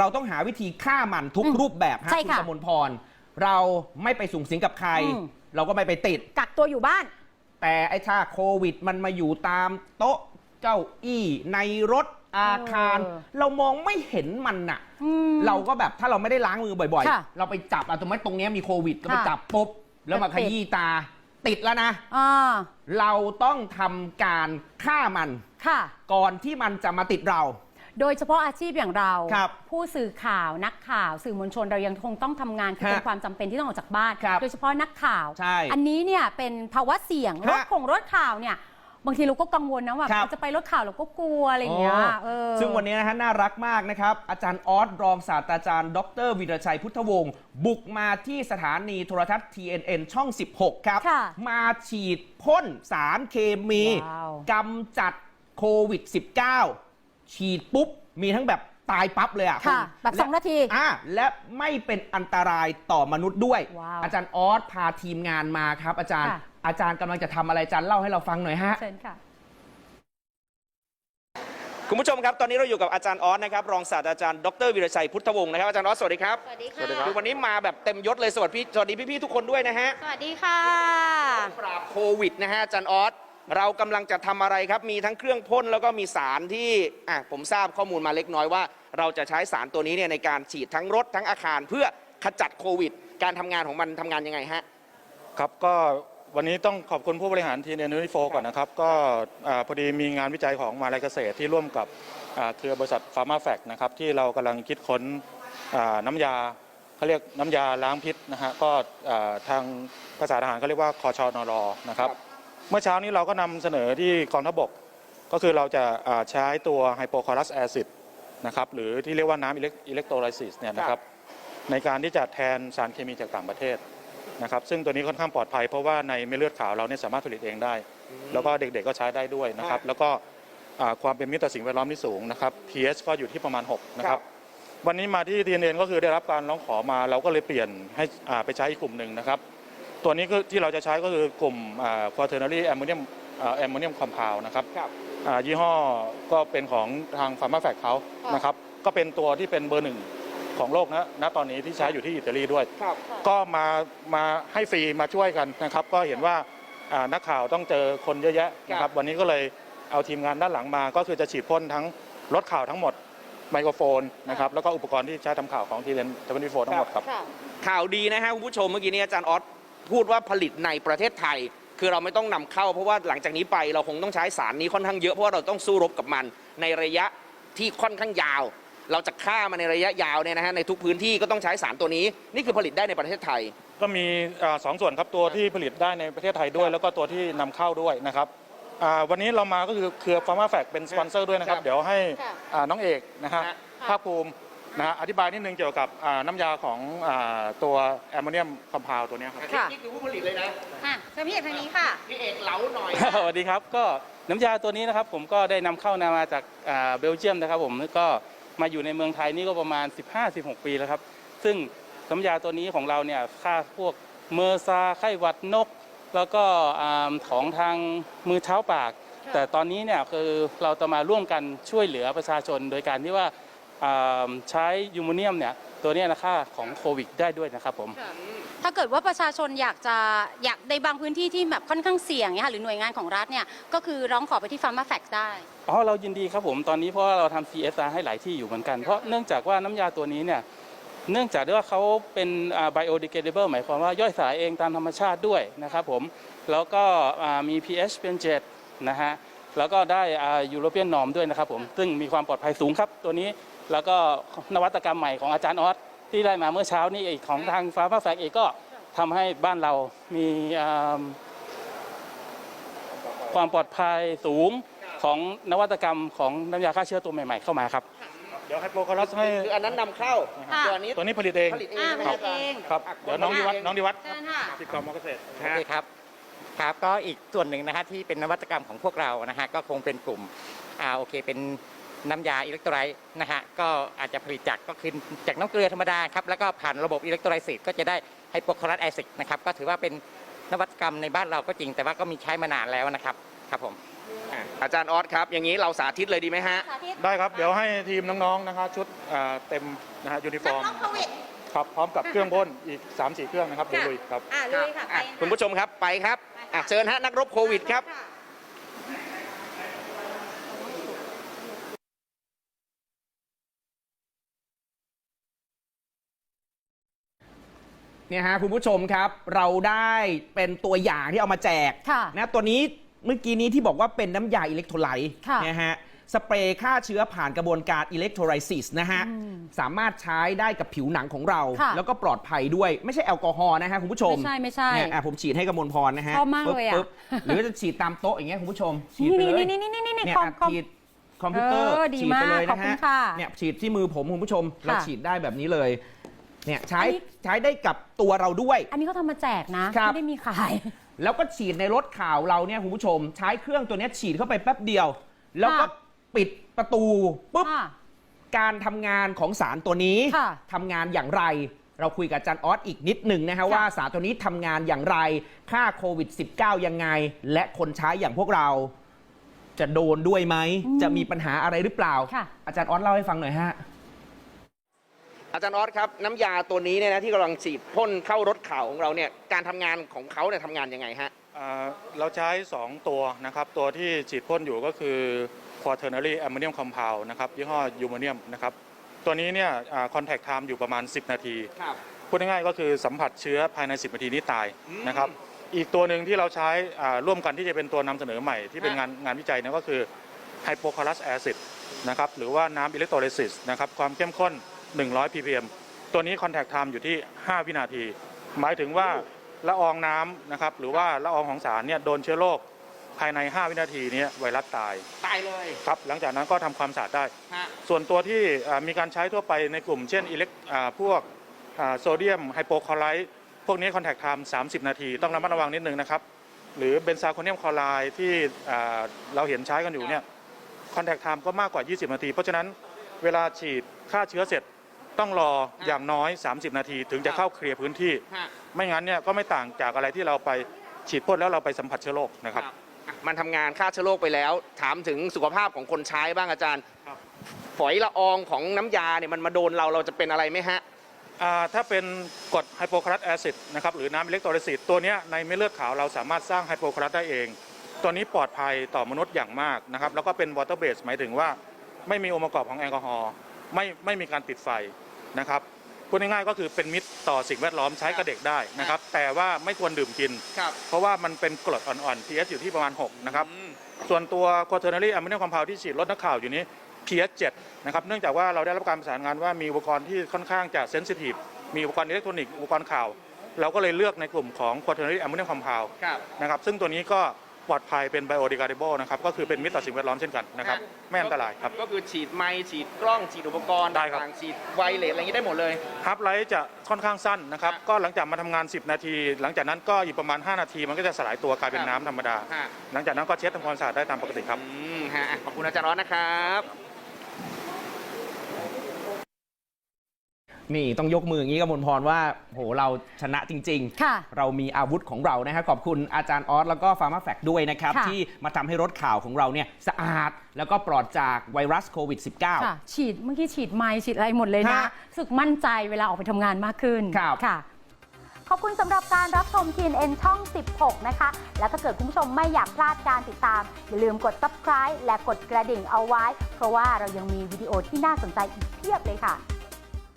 เราต้องหาวิธีฆ่ามันทุกอืมรูปแบบฮะใช่คุณค่ะ กมลพร เราไม่ไปสูงสิงกับใคร อืม เราก็ไม่ไปติด กักตัวอยู่บ้าน แต่ไอ้ถ้าโควิดมันมาอยู่ตามโต๊ะเก้าอี้ในรถอาคาร เออเรามองไม่เห็นมันน่ะ อืมเราก็แบบถ้าเราไม่ได้ล้างมือบ่อยค่ะๆ เราไปจับอะสมมติตรงเนี้ยมีโควิดก็ไปค่ะจับปุ๊บแล้วมาก็ขติด ยี้ตาติดแล้วนะ อ่าเราต้องทำการฆ่ามัน ค่ะ ก่อนที่มันจะมาติดเรา โดยเฉพาะอาชีพอย่างเรา ครับผู้สื่อข่าวนักข่าว สื่อมวลชนเรายังคงต้องทำงานคือฮะเป็นความจำเป็นที่ต้องออกจากบ้าน ครับโดยเฉพาะนักข่าว ใช่อันนี้เนี่ยเป็นภาวะเสี่ยงฮะรถของรถข่าวเนี่ยบางทีเราก็กังวลนะว่าครับจะไปรถข่าวเราก็กลัวอะไรอย่างเงี้ยอ๋อเออ ซึ่งวันนี้นะฮะน่ารักมากนะครับ อาจารย์ออสรองศาสตราจารย์ ดรวิรชัยพุทธวงศ์บุกมาที่สถานีโทรทัศน์ TNN ช่อง 16 ครับ ค่ะมาฉีดพ่นสารเคมีว้าว กำจัดโควิด -19 ฉีดปุ๊บ มีทั้งแบบตายปั๊บเลยอะค่ะณแบบสองนาทีอะและไม่เป็นอันตรายต่อมนุษย์ด้วย ว้าวอาจารย์ออสพาทีมงานมาครับ อาจารย์ ค่ะ อาจารย์กำลังจะทำอะไรอาจารย์เล่าให้เราฟังหน่อยฮะ เชิญค่ะ คุณผู้ชมครับ ตอนนี้เราอยู่กับอาจารย์ออสนะครับ รองศาสตราจารย์ดรวิรชัยพุทธวงศ์นะครับ อาจารย์ออส สวัสดีครับสวัสดีสค่ะวัสดีครับคือวันนี้มาแบบเต็มยศเลย สวัสดีสวัสดีพี่ๆทุกคนด้วยนะฮะ สวัสดีค่ะ ปราบโควิดนะฮะอาจารย์ออส เรากำลังจะทำอะไรครับ มีทั้งเครื่องพ่นแล้วก็มีสารที่อะผมทราบข้อมูลมาเล็กน้อยว่า เราจะใช้สารตัวนี้เนี่ยในการฉีดทั้งรถทั้งอาคารเพื่อขจัดโควิด การทำงานของมันทำงานยังไงฮะครับก็วันนี้ต้องขอบคุณผู้บริหารทีเอนูนิโฟก่อนนะครับ ก็พอดีมีงานวิจัยของมาลัยเกษตรที่ร่วมกับเครือบริษัทฟาร์มาแฟกนะครับที่เรากำลังคิดค้นน้ำยาเขาเรียกน้ำยาล้างพิษนะฮะก็ทางภาษาทหารเขาเรียกว่าคอชอนรนะครับครับ เมื่อเช้านี้เราก็นำเสนอที่กองทัพบก ก็คือเราจะอ่าใช้ตัวไฮโปคลอรัสแอซิดนะครับหรือที่เรียกว่าน้ำอิเล็กโทรไลซิสเนี่ยนะครับในการที่จะแทนสารเคมีจากต่างประเทศนะครับซึ่งตัวนี้ค่อนข้างปลอดภัยเพราะว่าในเม็ดเลือดขาวเราเนี่ยสามารถผลิตเองได้ แล้วก็เด็กๆก็ใช้ได้ด้วยนะครับครับแล้วก็อ่าความเป็นมิตรต่อสิ่งแวดล้อมที่สูงนะครับ pH ก็อยู่ที่ประมาณ 6 นะครับวันนี้มาที่ TNN ก็คือได้รับการร้องขอมาเราก็เลยเปลี่ยนให้อ่าไปใช้อีกกลุ่มหนึ่งนะครับ ตัวนี้ก็ที่เราจะใช้ก็คือกลุ่ม quaternary ammonium อ่า ammonium compound นะครับครับ อ่ายี่ห้อก็เป็นของทาง Pharma f a c เขาค่ะ นะครับก็เป็นตัวที่เป็นเบอร์หนึ่งของโลกนะณตอนนี้ที่ใช้อยู่ที่อิตาลีด้วย ครับ ก็มามาให้ฟรีมาช่วยกันนะครับ ก็เห็นว่าอ่านักข่าวต้องเจอคนเยอะแยะนะคครัรับบวันนี้ก็เลยเอาทีมงานด้านหลังมา ก็คือจะฉีดพ่นทั้งรถข่าวทั้งหมดไมโครโฟนนะครับแล้วก็อุปกรณ์ที่ใช้ทำข่าวของทีเรนทเวนตี้โฟทั้งหมดครับ ค่ะ ข่าวดีนะฮะคุณผู้ชมเมื่อกี้นี้อาจารย์ออส พูดว่าผลิตในประเทศไทย คือเราไม่ต้องนำเข้า เพราะว่าหลังจากนี้ไปเราคงต้องใช้สารนี้ค่อนข้างเยอะเพราะว่าเราต้องสู้รบกับมันในระยะที่ค่อนข้างยาว เราจะฆ่ามันในระยะยาวเนี่ยนะฮะในทุกพื้นที่ก็ต้องใช้สารตัวนี้ นี่คือผลิตได้ในประเทศไทย ก็มีอ่าสองส่วนครับตัวที่ผลิตได้ในประเทศไทยด้วย แล้วก็ตัวที่นำเข้าด้วยนะครับอ่าวันนี้เรามาก็คือเครือฟาร์มาแฟกเป็นสปอนเซอร์ด้วยนะครับครับเดี๋ยวให้ค่ะอ่าน้องเอกนะฮะฮะภาคภูมิ นะฮะอธิบายนิดนึงเกี่ยวกับอ่าน้ำยาของอ่าตัวแอมโมเนียมคอมเพลตัวเนี้ยครับ ค่ะ นี่คือผู้ผลิตเลยนะค่ะเชิญพี่เอกทางนี้ค่ะ พี่เอกเหลาหน่อย สวัสดีครับก็น้ำยาตัวนี้นะครับผมก็ได้นำเข้านามาจากอ่าเบลเยียมนะครับผมก็มาอยู่ในเมืองไทยนี่ก็ประมาณ 15-16 ปีแล้วครับ ซึ่งน้ำยาตัวนี้ของเราเนี่ยฆ่าพวกเมอร์ซาไข้หวัดนก แล้วก็อ่าของทางมือเท้าปากค่ะแต่ตอนนี้เนี่ยคือเราจะมาร่วมกันช่วยเหลือประชาชน โดยการที่ว่าอ่า ใช้ยูโมเนียมเนี่ยตัวเนี้นะค่าของโควิดได้ด้วยนะครับผมถ้าเกิดว่าประชาชนอยากจะอยากในบางพื้นที่ที่แบบค่อนข้างเสี่ยงเนี่ยค่ะหรือหน่วยงานของรัฐเนี่ยก็คือร้องขอไปที่ Pharma Fact ได้อ๋อเรายินดีครับผมตอนนี้เพราะว่าเราทำ CSR ให้หลายที่อยู่เหมือนกันเพราะเนื่องจากว่าน้ำยาตัวนี้เนี่ยเนื่องจากที่ว่าเขาเป็นอ่า biodegradable หมายความว่าย่อยสลายเองตามธรรมชาติด้วยนะครับผมแล้วก็อ่ามี pH เป็น7นะฮะ แล้วก็ได้ยูโรเปียนนอมด้วยนะครับผมซึ่งมีความปลอดภัยสูงครับตัวนี้แล้วก็นวัตกรรมใหม่ของอาจารย์ออสที่ได้มาเมื่อเช้านี้เองของทางฟ้าฟ้าแฟกเองก็ทำให้บ้านเรามีอ่าความปลอดภัยสูงของนวัตกรรมของน้ำยาฆ่าเชื้อตัวใหม่ ๆ เข้ามาครับเดี๋ยวไฮโปคลอรัสให้คืออันนั้นนำเข้าค่ะตัวนี้ตัวนี้ผลิตเองผลิตเองอ่าใช่ผไหมลิตเองครับเดี๋ยวน้องดิวัฒน์น้องดิวัฒน์เชิญค่ะติดกรมเกษตรฮะโอเคครับ ครับก็อีกส่วนหนึ่งนะฮะที่เป็นนวัตกรรมของพวกเรานะฮะก็คงเป็นกลุ่มอ่าโอเคเป็นน้ำยาอิเล็กโทรไลต์นะฮะก็อาจจะผลิตจากก็คือจากน้ำเกลือธรรมดาครับแล้วก็ผ่านระบบอิเล็กโทรไลซิสก็จะได้ไฮโปคลอรัสแอซิดนะครับก็ถือว่าเป็นนวัตกรรมในบ้านเราก็จริง แต่ว่าก็มีใช้มานานแล้วนะครับครับผมอะไปอาจารย์ออสครับ อย่างนี้เราสาธิตเลยดีไหมฮะ สาธิตได้ครับ เดี๋ยวให้ทีมน้องๆนะครับชุดอ่าเต็มนะฮะยูนิฟอร์มนักโควิด ครับพร้อมกับเครื่องพ่นอีก 3-4 เครื่องนะครับเดี๋ยวลุยครับ อ่าเลยค่ะอะไปะคุณผู้ชมครับไปครับ อะเชิญฮะนักรบโควิดครับเนี่ยฮะคุณผู้ชมครับเราได้เป็นตัวอย่างที่เอามาแจกค่ะ นะตัวนี้เมื่อกี้นี้ที่บอกว่าเป็นน้ำยาอิเล็กโทรไลต์ค่ะ นะฮะ สเปรย์ฆ่าเชื้อผ่านกระบวนการอิเล็กโทรไลซิสนะฮะอืมสามารถใช้ได้กับผิวหนังของเรา ค่ะแล้วก็ปลอดภัยด้วยไม่ใช่แอลกอฮอล์นะฮะคุณผู้ชมไม่ใช่ไม่ใช่เนี่ยอะผมฉีดให้กมลพรนะฮะชอบมากเลยอะปึ๊บปึ๊บหรือจะฉีดตามโต๊ะอย่างเงี้ยคุณผู้ชมฉีดไปนี่เลย นี่นี่นี่นี่นี่เนี่ยคอมอะคอม ฉีดคอมพิวเตอร์เออดีฉีดไปเลยมากขอบนะคุณฮะค่ะเนี่ยฉีดที่มือผมคุณผู้ชม เราค่ะฉีดได้แบบนี้เลยเนี่ยใช้อันนี้ใช้ใช้ได้กับตัวเราด้วย อันนี้เขาทำมาแจกนะ ครับ ไม่ได้มีขาย แล้วก็ฉีดในรถข่าวเราเนี่ยคุณผู้ชม ใช้เครื่องตัวเนี้ยฉีดเข้าไปแป๊บเดียว แล้วก็ค่ะ ปิดประตูปุ๊บ ค่ะ การทำงานของสารตัวนี้ค่ะทำงานอย่างไร เราคุยกับอาจารย์ออสอีกนิดหนึ่งนะฮะค่ะว่าสารตัวนี้ทำงานอย่างไรค่าโควิด -19 ยังไง และคนใช้อย่างพวกเรา จะโดนด้วยไหมจะมีปัญหาอะไรหรือเปล่า ค่ะ อาจารย์ออสเล่าให้ฟังหน่อยฮะ อาจารย์ออสครับ น้ำยาตัวนี้เนี่ยนะที่กำลังฉีดพ่นเข้ารถข่าวของเราเนี่ยการทำงานของเขาเนี่ยทำงานยังไงฮะ อ่าเราใช้ 2 ตัวนะครับ ตัวที่ฉีดพ่นอยู่ก็คือ quaternary ammonium compound นะครับยี่ห้อยูโมเนียมนะครับตัวนี้เนี่ยคอนแทคไทม์อยู่ประมาณ 10 นาทีครับพูดง่ายๆก็คือสัมผัสเชื้อภายใน 10 นาทีนี้ตายอืมนะครับอีกตัวหนึ่งที่เราใช้อ่าร่วมกันที่จะเป็นตัวนำเสนอใหม่ที่เป็นฮะงานงานวิจัยเนยก็คือไฮโปคล u รัสแอซิดนะครับหรือว่าน้ำอิเล็กโทรไลซิสนะครับความเข้มข้น 100 ppm ตัวนี้คอนแทคไทม์อยู่ที่ 5 วินาที หมายถึงว่าละอองน้ำนะครับหรือว่าละอองของสารเนี่ยโดนเชื้อโรค ภายใน 5 วินาทีเนี้ไวรัสตายตายเลยครับ หลังจากนั้นก็ทำความสะอาดได้ ฮะส่วนตัวที่อ่ามีการใช้ทั่วไปในกลุ่มเช่นอิเล็กอ่าพวกอ่าโซเดียมไฮโปคลอไรด์พวกนี้คอนแทคไทม์30 นาที ต้องระมัดระวังนิดนึงนะครับ หรือเบนซาโคเนียมคลอไรด์ที่อ่าเราเห็นใช้กันอยู่เนี่ยคอนแทคไทม์ก็มากกว่า 20 นาที เพราะฉะนั้นเวลาฉีดฆ่าเชื้อเสร็จต้องรออย่างน้อย 30 นาที ถึงจะเข้าเคลียร์พื้นที่ ฮะไม่งั้นเนี่ยก็ไม่ต่างจากอะไรที่เราไปฉีดพ่นแล้วเราไปสัมผัสเชื้อโรคนะครับอะ มันทำงานฆ่าเชื้อโรคไปแล้ว ถามถึงสุขภาพของคนใช้บ้างอาจารย์ครับฝอยละอองของน้ำยาเนี่ยมันมาโดนเราเราจะเป็นอะไรไหมฮะ อ่าถ้าเป็นกรดไฮโปคลอรัสแอซิดนะครับหรือน้ำอิเล็กโทรไลซิสตัวเนี้ยในเม็ดเลือดขาวเราสามารถสร้างไฮโปคลอรัสได้เอง ตัวนี้ปลอดภัยต่อมนุษย์อย่างมากนะครับแล้วก็เป็นวอเตอร์เบสหมายถึงว่า ไม่มีองค์ประกอบของแอลกอฮอล์ไม่ไม่มีการติดไฟนะครับ พูดง่ายๆก็คือเป็นมิตรต่อสิ่งแวดล้อมใช้กับเด็กได้นะครับ แต่ว่าไม่ควรดื่มกิน ครับ เพราะว่ามันเป็นกรดอ่อนๆ pH อยู่ที่ประมาณ 6 นะครับส่วนตัว quaternary ammonium compound ที่ฉีดลดนักข่าวอยู่นี้ pH 7 นะครับ เนื่องจากว่าเราได้รับการประสานงานว่ามีอุปกรณ์ที่ค่อนข้างจะเซนซิทีฟมีอุปกรณ์อิเล็กทรอนิกส์อุปกรณ์ข่าว เราก็เลยเลือกในกลุ่มของ quaternary ammonium compound ครับ นะครับซึ่งตัวนี้ก็ ปลอดภัยเป็น biodegradable นะครับก็คือเป็นมิตรต่อสิ่งแวดล้อมเช่นกันนะครับไม่อันตรายครับ ก็คือฉีดไม้ฉีดกล้องฉีดอุปกรณ์ได้ครับ ต่างๆฉีดไวเลสอะไรอย่างนี้ได้หมดเลย ฮาร์ปไลท์จะค่อนข้างสั้นนะครับ ฮะก็หลังจากมาทำงาน 10 นาที หลังจากนั้นก็อีกประมาณ 5 นาที มันก็จะสลายตัวกลายเป็นครับน้ำธรรมดา ฮะ หลังจากนั้นก็เช็ดทำความสะอาดได้ตามปกติครับ อืมฮะอะขอบคุณอาจารย์ร้อนนะครับ นี่ต้องยกมืออย่างนี้กับมลพรว่าโหเราชนะจริงๆค่ะเรามีอาวุธของเรานะฮะขอบคุณอาจารย์ออสแล้วก็ฟาร์มาแฟกด้วยนะครับ ค่ะ ที่มาทำให้รถข่าวของเราเนี่ยสะอาดแล้วก็ปลอดจากไวรัสโควิด -19 ค่ะ ฉีดเมื่อกี้ฉีดไม้ฉีดอะไรหมดเลยนะฮะรู้สึกมั่นใจเวลาออกไปทำงานมากขึ้นครับ ค่ะ ขอบคุณสำหรับการรับชม TNN ช่อง 16 นะคะ แล้วถ้าเกิดคุณผู้ชมไม่อยากพลาดการติดตาม อย่าลืมกด subscribe และกดกระดิ่งเอาไว้ เพราะว่าเรายังมีวิดีโอที่น่าสนใจอีกเพียบเลยค่ะ